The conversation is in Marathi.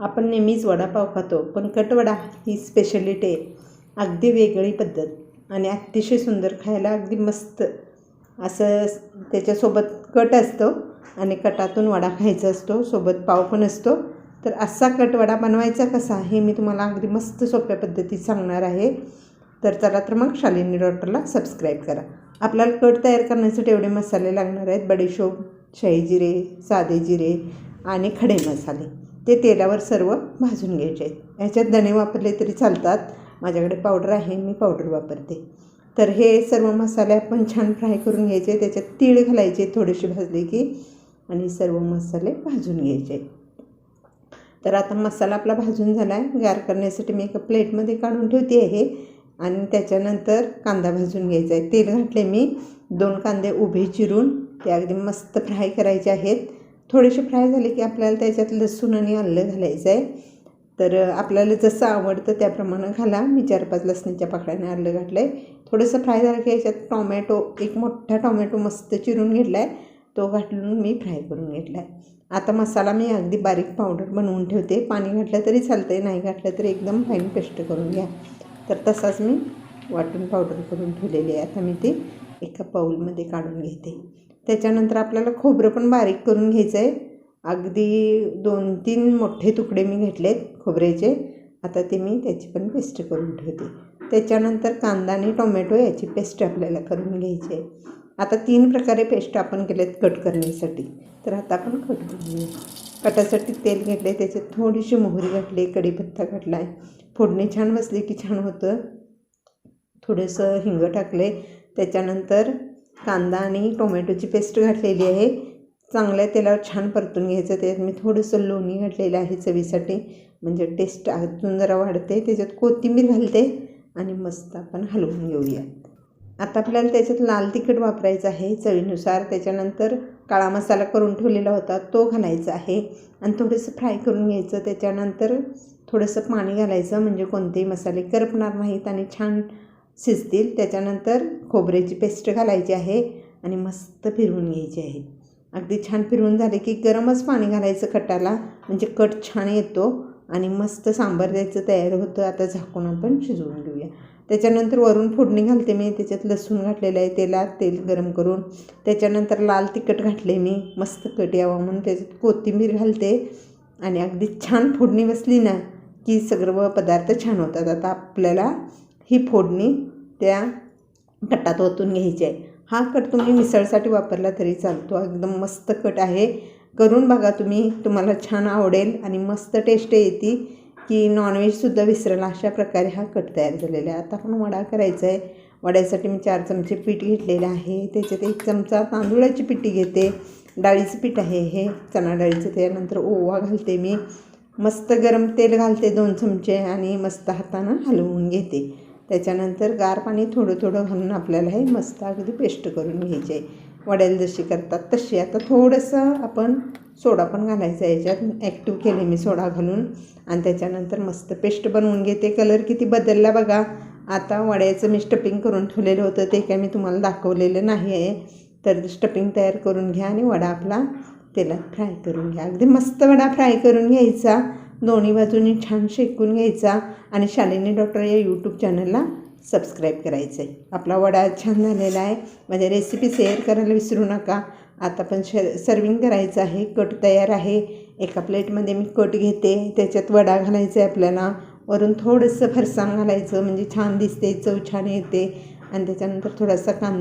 आपण नेहमीच वडापाव खातो पण कटवडा ही स्पेशलिटी आहे. अगदी वेगळी पद्धत आणि अतिशय सुंदर खायला अगदी मस्त. असं त्याच्यासोबत कट असतो आणि कटातून वडा खायचा असतो सोबत पाव पण असतो. तर असा कट वडा बनवायचा कसा हे मी तुम्हाला अगदी मस्त सोप्या पद्धतीत सांगणार आहे. तर चला तर मग शालिनी डॉक्टरला सबस्क्राईब करा. आपल्याला कट तयार करण्यासाठी एवढे मसाले लागणार आहेत. बडीशोप शाही जिरे साधे जिरे आणि खडे मसाले. ते तेलावर सर्व भाजून घ्यायचे. आहेत ह्याच्यात धणे वापरले तरी चालतात. माझ्याकडे पावडर आहे मी पावडर वापरते. तर हे सर्व मसाले आपण छान फ्राय करून घ्यायचे. त्याच्यात तीळ घालायचे थोडेसे भाजले की आणि सर्व मसाले भाजून घ्यायचे. तर आता मसाला आपला भाजून झाला आहे गार करण्यासाठी मी एका प्लेटमध्ये काढून ठेवते आहे आणि त्याच्यानंतर कांदा भाजून घ्यायचा आहे. तेल घातले मी. दोन कांदे उभे चिरून. ते अगदी मस्त फ्राय करायचे आहेत. थोडेसे फ्राय झाले की आपल्याला त्याच्यात लसूण आणि आलं घालायचं आहे तर आपल्याला जसं आवडतं त्याप्रमाणे घाला. मी चार पाच लसणीच्या पाकळ्याने आलं घातलं आहे थोडंसं फ्राय झालं की याच्यात टॉमॅटो एक मोठा टॉमॅटो मस्त चिरून घेतला आहे तो घालून मी फ्राय करून घेतला आहे आता मसाला मी अगदी बारीक पावडर बनवून ठेवते. पाणी घातलं तरी चालतं आहे नाही घातलं तरी एकदम फाईन पेस्ट करून घ्या. तर तसाच मी वाटून पावडर करून ठेवलेली आहे. आता मी ते एका पाऊलमध्ये काढून घेते. त्याच्यानंतर आपल्याला खोबरं पण बारीक करून घ्यायचं आहे अगदी दोन तीन मोठे तुकडे मी घेतले आहेत खोबऱ्याचे. आता ते मी त्याची पण पेस्ट करून ठेवते. त्याच्यानंतर कांदा आणि टोमॅटो याची पेस्ट आपल्याला करून घ्यायची आहे. आता तीन प्रकारे पेस्ट आपण केलेत कट करण्यासाठी. तर आता आपण कट करून कटासाठी तेल घेतले त्याच्यात थोडीशी मोहरी घातली कढीपत्ता घातला आहे फोडणी छान बसली की छान होतं. थोडंसं हिंग टाकले त्याच्यानंतर कांदा आणि टोमॅटोची पेस्ट घातलेली आहे. चांगल्या तेलावर छान परतून घ्यायचं त्याच्यात मी थोडंसं लोणी घातलेलं आहे चवीसाठी. म्हणजे टेस्ट अजून जरा वाढते. त्याच्यात कोथिंबीर घालते आणि मस्त आपण हलवून घेऊया. आता आपल्याला त्याच्यात लाल तिखट वापरायचं आहे. चवीनुसार त्याच्यानंतर काळा मसाला करून ठेवलेला होता. तो घालायचा आहे. आणि थोडंसं फ्राय करून घ्यायचं. त्याच्यानंतर थोडंसं पाणी घालायचं. म्हणजे कोणतेही मसाले करपणार नाहीत आणि छान शिजतील. त्याच्यानंतर खोबऱ्याची पेस्ट घालायची आहे आणि मस्त फिरवून घ्यायची आहे. अगदी छान फिरवून झाले की गरमच पाणी घालायचं कटाला म्हणजे कट छान येतो आणि मस्त सांबार द्यायचं तयार होतं. आता झाकून आपण शिजवून घेऊया. त्याच्यानंतर वरून फोडणी घालते मी. त्याच्यात लसूण घातलेलं आहे. तेलात तेल गरम करून. त्याच्यानंतर लाल तिखट घातले मी. मस्त कट यावं म्हणून त्याच्यात कोथिंबीर घालते. आणि अगदी छान फोडणी बसली ना की सर्व पदार्थ छान होतात. आता आपल्याला ही फोडणी त्या कटात ओतून घ्यायची. आहे हा कट तुम्ही मिसळसाठी वापरला तरी चालतो. एकदम मस्त कट आहे. करून बघा तुम्ही. तुम्हाला छान आवडेल आणि मस्त टेस्ट येते की नॉनव्हेजसुद्धा विसरला. अशा प्रकारे हा कट तयार झालेला आहे. आता आपण वडा करायचा आहे वड्यासाठी मी चार चमचे पीठ घेतलेलं आहे. त्याच्यात एक चमचा तांदूळाची पिठी घेते. डाळीचं पीठ आहे हे. चणा डाळीचं. त्यानंतर ओवा घालते मी. मस्त गरम तेल घालते दोन चमचे आणि मस्त हातानं हलवून घेते. त्याच्यानंतर गार पाणी थोडं थोडं घालून आपल्याला हे मस्त अगदी पेस्ट करून घ्यायचे. आहे वड्याला जशी करतात तशी. आता थोडंसं आपण सोडा पण घालायचा याच्यात. ॲक्टिव्ह केले मी सोडा घालून. आणि त्याच्यानंतर मस्त पेस्ट बनवून घेते. कलर किती बदलला बघा. आता वड्याचं मी स्टपिंग करून ठेवलेलं होतं. ते काय मी तुम्हाला दाखवलेलं नाही आहे. तर स्टपिंग तयार करून घ्या आणि वडा आपला तेलात फ्राय करून घ्या. अगदी मस्त वडा फ्राय करून घ्यायचा. दोन्ही बाजूनी छान शेकून घ्यायचा आणि शालिनी डॉक्टर या यूट्यूब चॅनलला सबस्क्राईब करायचं आहे आपला वडा छान झालेला आहे. माझ्या रेसिपी शेअर करायला विसरू नका. आता पण श सर्विंग करायचं आहे. कट तयार आहे. एका प्लेटमध्ये मी कट घेते. त्याच्यात वडा घालायचा आहे आपल्याला. वरून थोडंसं फरसाण घालायचं. म्हणजे छान दिसते. चव छान येते. आणि त्याच्यानंतर थोडासा कांदा